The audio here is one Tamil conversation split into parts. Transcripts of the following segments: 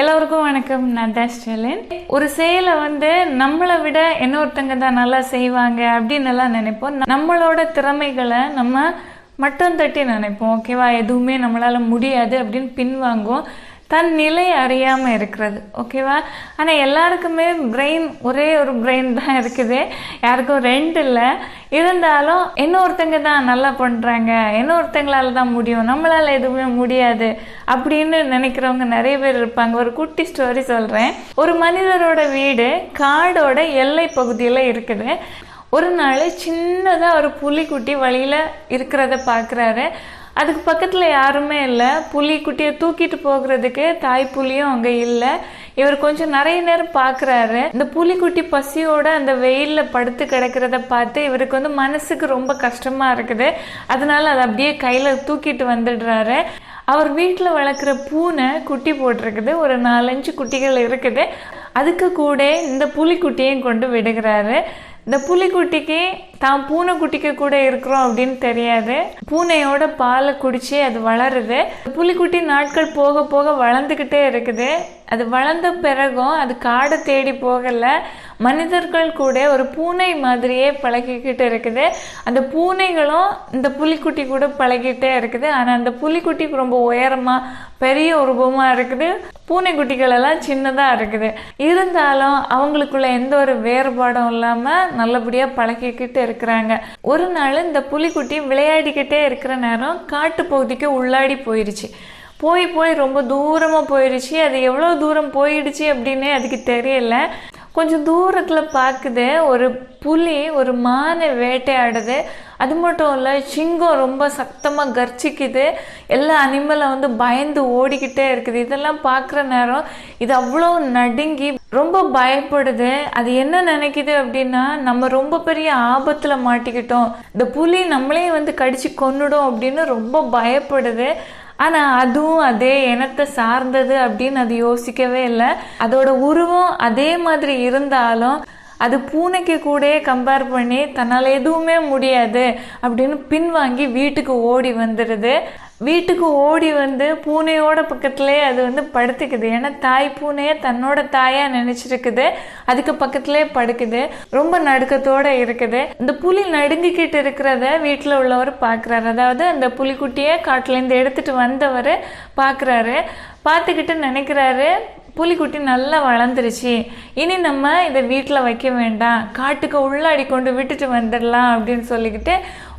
எல்லோருக்கும் வணக்கம். நான் தான் ஸ்டெலின். ஒரு செயலை வந்து நம்மளை விட இன்னொருத்தங்க தான் நல்லா செய்வாங்க அப்படின்னு எல்லாம் நினைப்போம். நம்மளோட திறமைகளை நம்ம மட்டும் தட்டி நினைப்போம். ஓகேவா? எதுவுமே நம்மளால முடியாது அப்படின்னு பின்வாங்குவோம். தன் நிலை அறியாமல் இருக்கிறது ஓகேவா ஆனால் எல்லாருக்குமே பிரெயின் ஒரே ஒரு பிரெயின் தான் இருக்குது. யாருக்கும் ரெண்டு இல்லை. இருந்தாலும் இன்னொருத்தங்க தான் நல்லா பண்ணுறாங்க இன்னொருத்தங்களால தான் முடியும். நம்மளால் எதுவுமே முடியாது அப்படின்னு நினைக்கிறவங்க நிறைய பேர் இருப்பாங்க. ஒரு குட்டி ஸ்டோரி சொல்கிறேன் ஒரு மனிதரோட வீடு காடோட எல்லை பகுதியில் இருக்குது. ஒரு நாள் சின்னதாக ஒரு புலிக்குட்டி வழியில் இருக்கிறத பார்க்குறாரு அதுக்கு பக்கத்தில் யாருமே இல்லை. புலிக்குட்டியை தூக்கிட்டு போகிறதுக்கு தாய் புலியும் அங்கே இல்லை. இவர் கொஞ்சம் நிறைய நேரம் பார்க்குறாரு இந்த புலிக்குட்டி பசியோட அந்த வெயிலில் படுத்து கிடக்கிறத பார்த்து இவருக்கு வந்து மனசுக்கு ரொம்ப கஷ்டமாக இருக்குது. அதனால அதை அப்படியே கையில் தூக்கிட்டு வந்துடுறாரு. அவர் வீட்டில் வளர்க்குற பூனை குட்டி போட்டிருக்குது. ஒரு நாலஞ்சு குட்டிகள் இருக்குது. அதுக்கு கூட இந்த புலிக்குட்டியையும் கொண்டு விடுகிறாரு. இந்த புலிக்குட்டிக்கு தான் பூனைக்குட்டிக்கு கூட இருக்கிறோம் அப்படின்னு தெரியாது. பூனையோட பாலை குடிச்சு அது வளருது. புலிக்குட்டி நாட்கள் போக போக வளர்ந்துக்கிட்டே இருக்குது. அது வளர்ந்த பிறகும் அது காடை தேடி போகலை. மனிதர்கள் கூட ஒரு பூனை மாதிரியே பழகிக்கிட்டு இருக்குது. அந்த பூனைகளும் இந்த புலிக்குட்டி கூட பழகிட்டே இருக்குது. ஆனால் அந்த புலிக்குட்டிக்கு ரொம்ப உயரமாக பெரிய உருவமாக இருக்குது. பூனைக்குட்டிகள் எல்லாம் சின்னதாக இருக்குது. இருந்தாலும் அவங்களுக்குள்ள எந்த ஒரு வேறுபாடும் இல்லாமல் நல்லபடியாக பழகிக்கிட்டு இருக்குது இருக்கிறாங்க. ஒரு நாள் இந்த புலிக்குட்டி விளையாடிக்கிட்டே இருக்கிற நேரம் காட்டு பகுதிக்கு உள்ளாடி போயிடுச்சு போய் போய் ரொம்ப தூரமாக போயிடுச்சு அது எவ்வளோ தூரம் போயிடுச்சு அப்படின்னே அதுக்கு தெரியல. கொஞ்சம் தூரத்தில் பார்க்குது ஒரு புலி ஒரு மானை வேட்டையாடுது. அது மட்டும் இல்லை சிங்கம் ரொம்ப சத்தமாக கர்ச்சிக்குது. எல்லா அனிமலை வந்து பயந்து ஓடிக்கிட்டே இருக்குது. இதெல்லாம் பார்க்குற நேரம் இது அவ்வளோ நடுங்கி ரொம்ப பயப்படுது. அது என்ன நினைக்குது அப்படின்னா நம்ம ரொம்ப பெரிய ஆபத்தில் மாட்டிக்கிட்டோம். இந்த புலி நம்மளே வந்து கடிச்சு கொன்னுடும் அப்படின்னு ரொம்ப பயப்படுது. ஆனால் அதுவும் அதே இனத்தை சார்ந்தது அப்படின்னு அது யோசிக்கவே இல்லை. அதோட உருவம் அதே மாதிரி இருந்தாலும் அது பூனைக்கு கூட கம்பேர் பண்ணி தன்னால் எதுவுமே முடியாது அப்படின்னு பின்வாங்கி வீட்டுக்கு ஓடி வந்துடுது வீட்டுக்கு ஓடி வந்து பூனையோட பக்கத்துலேயே அது வந்து படுத்துக்குது. ஏன்னா தாய் பூனையை தன்னோட தாயாக நினச்சிருக்குது. அதுக்கு பக்கத்துலேயே படுக்குது. ரொம்ப நடுக்கத்தோடு இருக்குது. இந்த புலி நடுங்கிக்கிட்டு இருக்கிறத வீட்டில் உள்ளவர் பார்க்குறாரு அதாவது அந்த புலிக்குட்டியை காட்டிலேருந்து எடுத்துகிட்டு வந்தவர் பார்க்குறாரு பார்த்துக்கிட்டு நினைக்கிறாரு. புலிக்குட்டி நல்லா வளர்ந்துருச்சு. இனி நம்ம இதை வீட்டில் வைக்க வேண்டாம். காட்டுக்கு உள்ளாடி கொண்டு விட்டுட்டு வந்துடலாம் அப்படின்னு சொல்லிக்கிட்டு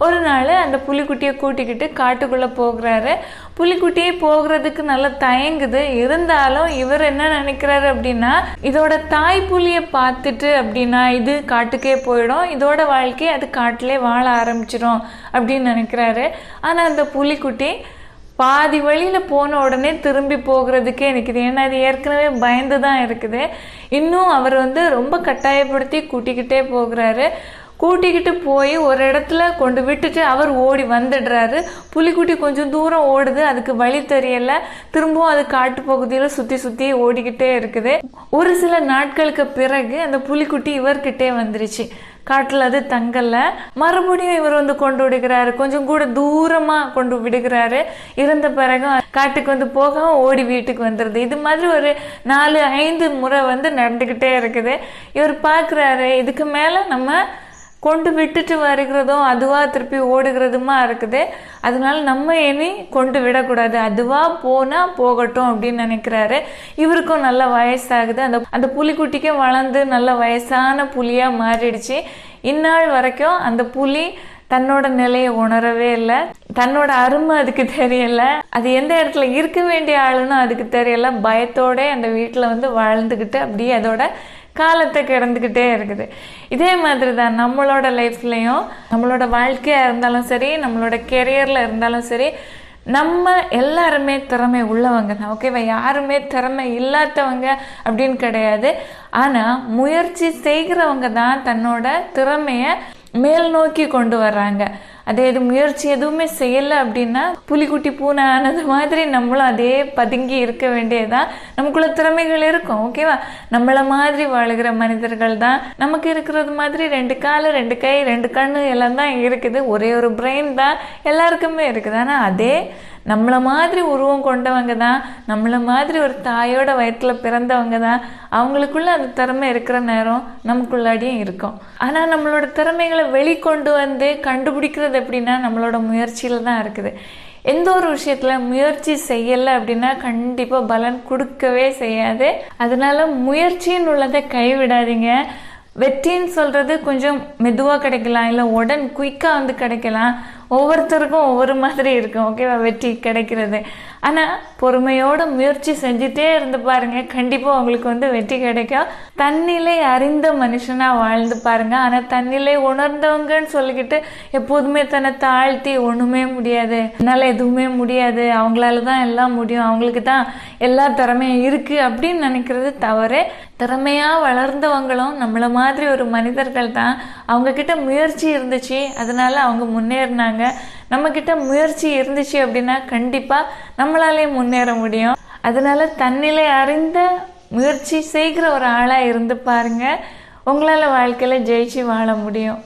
ஒரு நாள் அந்த புலிக்குட்டியை கூட்டிக்கிட்டு காட்டுக்குள்ளே போகிறாரு. புலிக்குட்டியே போகிறதுக்கு நல்லா தயங்குது. இருந்தாலும் இவர் என்ன நினைக்கிறாரு அப்படின்னா இதோட தாய் புலியை பார்த்துட்டு அப்படின்னா இது காட்டுக்கே போயிடும். இதோட வாழ்க்கை அது காட்டிலே வாழ ஆரம்பிச்சிடும் அப்படின்னு நினைக்கிறாரு. ஆனால் அந்த புலிக்குட்டி பாதி வழியில் போன உடனே திரும்பி போகிறதுக்கே நிற்குது ஏன்னா அது ஏற்கனவே பயந்து தான் இருக்குது. இன்னும் அவர் வந்து ரொம்ப கட்டாயப்படுத்தி கூட்டிக்கிட்டே போகிறாரு. கூட்டிக்கிட்டு போய் ஒரு இடத்துல கொண்டு விட்டுட்டு அவர் ஓடி வந்துடுறாரு. புலிக்குட்டி கொஞ்சம் தூரம் ஓடுது. அதுக்கு வழி தெரியல. திரும்பவும் அது காட்டு பகுதியில் சுற்றி சுற்றி ஓடிக்கிட்டே இருக்குது. ஒரு சில நாட்களுக்கு பிறகு அந்த புலிக்குட்டி இவர்கிட்டே வந்துருச்சு. காட்டில் அது தங்கலை. மறுபடியும் இவர் வந்து கொண்டு விடுகிறாரு. கொஞ்சம் கூட தூரமாக கொண்டு விடுகிறாரு. இருந்த பிறகு காட்டுக்கு வந்து போகாமல் ஓடி வீட்டுக்கு வந்துடுது இது மாதிரி ஒரு நாலு ஐந்து முறை வந்து நடந்துக்கிட்டே இருக்குது. இவர் பார்க்குறாரு இதுக்கு மேலே நம்ம கொண்டு விட்டுட்டு வருகிறதும் அதுவாக திருப்பி ஓடுகிறதுமா இருக்குது. அதனால நம்ம இனி கொண்டு விடக்கூடாது. அதுவாக போனால் போகட்டும் அப்படின்னு நினைக்கிறாரு. இவருக்கும் நல்ல வயசாகுது. அந்த அந்த புலிக்குட்டிக்கும் வளர்ந்து நல்ல வயசான புலியாக மாறிடுச்சு. இந்நாள் வரைக்கும் அந்த புலி தன்னோட நிலையை உணரவே இல்லை. தன்னோட அருமை அதுக்கு தெரியல. அது எந்த இடத்துல இருக்க வேண்டிய ஆளுன்னு அதுக்கு தெரியல. பயத்தோட அந்த வீட்டில் வந்து வாழ்ந்துக்கிட்டு அப்படியே அதோட காலத்தை கிடந்துக்கிட்டே இருக்குது. இதே மாதிரி தான் நம்மளோட லைஃப்லேயும் நம்மளோட வாழ்க்கையாக இருந்தாலும் சரி நம்மளோட கெரியரில் இருந்தாலும் சரி நம்ம எல்லாருமே திறமை உள்ளவங்க தான் ஓகேவா யாருமே திறமை இல்லாதவங்க அப்படின்னு கிடையாது. ஆனால் முயற்சி செய்கிறவங்க தான் தன்னோட திறமையை மேல் நோக்கி கொண்டு வர்றாங்க. அதே இது முயற்சி எதுவுமே செய்யலை அப்படின்னா புலிக்குட்டி பூனை ஆனது மாதிரி நம்மளும் அதே பதுங்கி இருக்க வேண்டியதான் நமக்குள்ள திறமைகள் இருக்கும் ஓகேவா நம்மள மாதிரி வாழுகிற மனிதர்கள் தான். நமக்கு இருக்கிறது மாதிரி ரெண்டு காலு ரெண்டு கை ரெண்டு கண்ணு எல்லாம் தான் இருக்குது. ஒரே ஒரு பிரெயின் தான் எல்லாருக்குமே இருக்குது. ஆனால் அதே நம்மளை மாதிரி உருவம் கொண்டவங்க தான் நம்மளை மாதிரி ஒரு தாயோட வயிற்றில் பிறந்தவங்க தான் அவங்களுக்குள்ள அந்த திறமை இருக்கிற நேரம் நமக்குள்ளாடியும் இருக்கும். ஆனால் நம்மளோட திறமைகளை வெளிக்கொண்டு வந்து கண்டுபிடிக்கிறது எப்படின்னா நம்மளோட முயற்சியில் தான் இருக்குது. எந்த ஒரு விஷயத்தில் முயற்சி செய்யலை அப்படின்னா கண்டிப்பாக பலன் கொடுக்கவே செய்யாது. அதனால முயற்சின்னு உள்ளதை கைவிடாதீங்க. வெற்றின்னு சொல்கிறது கொஞ்சம் மெதுவாக கிடைக்கலாம் இல்லை உடன் குயிக்காக வந்து கிடைக்கலாம். ஒவ்வொருத்தருக்கும் ஒவ்வொரு மாதிரி இருக்கும். ஓகேவா? வெற்றி கிடைக்கிறது. ஆனால் பொறுமையோட முயற்சி செஞ்சுட்டே இருந்து பாருங்கள் கண்டிப்பாக உங்களுக்கு வந்து வெற்றி கிடைக்கும். தன்னிலை அறிந்த மனுஷனாக வாழ்ந்து பாருங்கள் ஆனால் தன்னிலை உணர்ந்தவங்கன்னு சொல்லிக்கிட்டு எப்போதுமே தன்னை தாழ்த்தி ஒன்றுமே முடியாது. என்னால் எதுவுமே முடியாது. அவங்களால தான் எல்லாம் முடியும். அவங்களுக்கு தான் எல்லா திறமையும் இருக்குது அப்படின்னு நினைக்கிறது தவறு. திறமையாக வளர்ந்தவங்களும் நம்மளை மாதிரி ஒரு மனிதர்கள் தான். அவங்கக்கிட்ட முயற்சி இருந்துச்சு. அதனால அவங்க முன்னேறினாங்க. நம்மக்கிட்ட முயற்சி இருந்துச்சு அப்படின்னா கண்டிப்பாக நம்மளாலே முன்னேற முடியும். அதனால தன்னிலை அறிந்த முயற்சி செய்கிற ஒரு ஆளாக இருந்து பாருங்க. உங்களால் வாழ்க்கையில் ஜெயிச்சு வாழ முடியும்.